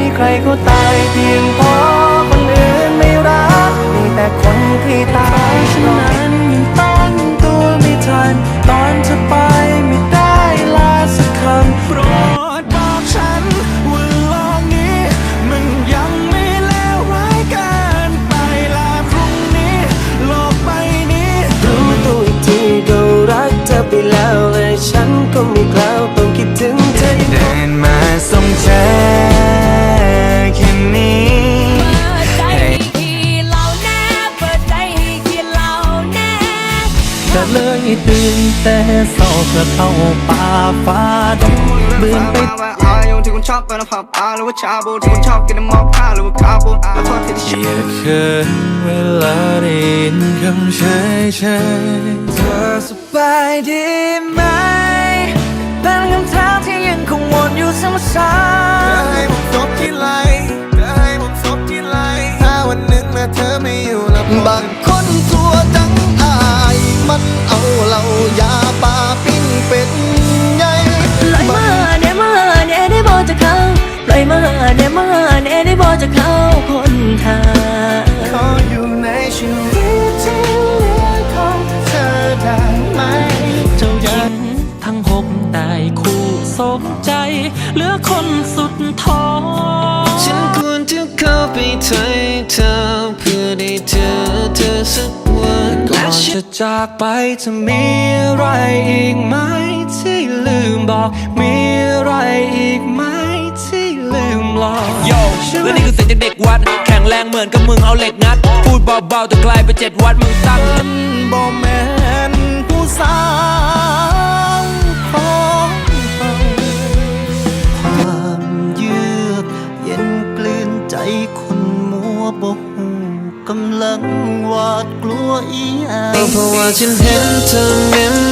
มีใครเขาตายเพียงเพราะคนอื่นไม่รัก มีแต่คนที่ตายฉะนั้นยังตั้งตัวไม่ทัน ตอนจะไปไม่ได้ลาสักคำโปรดบอกฉันว่าโลกนี้ มันยังไม่เลวร้ายเกินไปและพรุ่งนี้โลกใบนี้ รู้ตัวอีกทีก็รักเธอไปแล้วและฉันก็ไม่กล้า ก็เลยตื่นแต่เศร้าเพื่อเข้าป่าฟ้าดงเบื่อไปอายงที่คุณชอบเป็นผับอาหรือว่าชาบูที่คุณชอบกินน้ำมอคค่าหรือว่าคาบูแล้วพอที่ที่ชอบอย่าเคินเวลาได้ยินคำเฉยเฉยเธอสบายดีไหม เป็นคำถามที่ยังคงวนอยู่ซ้ำจ มาเนมาเนได้บอกจะเข้าคนทางขออยู่ในชีวิตที่เหลือของเธอได้ไหมเจ้าหญิงทั้งหกได้คู่สมใจ เหลือคนสุดท้องฉันควรจะเข้าไปเธอเธอเพื่อได้เจอเธอสักวันก่อนจะจากไปจะมีอะไรอีกไหมที่ลืมบอกมี และนี่คือเสียงจากเด็กวัด แข็งแรงเหมือนกับมึงเอาเหล็กงัด พูดเบาๆแต่กลายเป็นเจ็ดวัดมึงตั้งบ่แม่นผู้สาวของเราความเยือกเย็นกลืนใจคนมัวบกหูกำลังหวาดกลัวอีหยังเพราะว่าฉันเห็นเธอเมมเบอ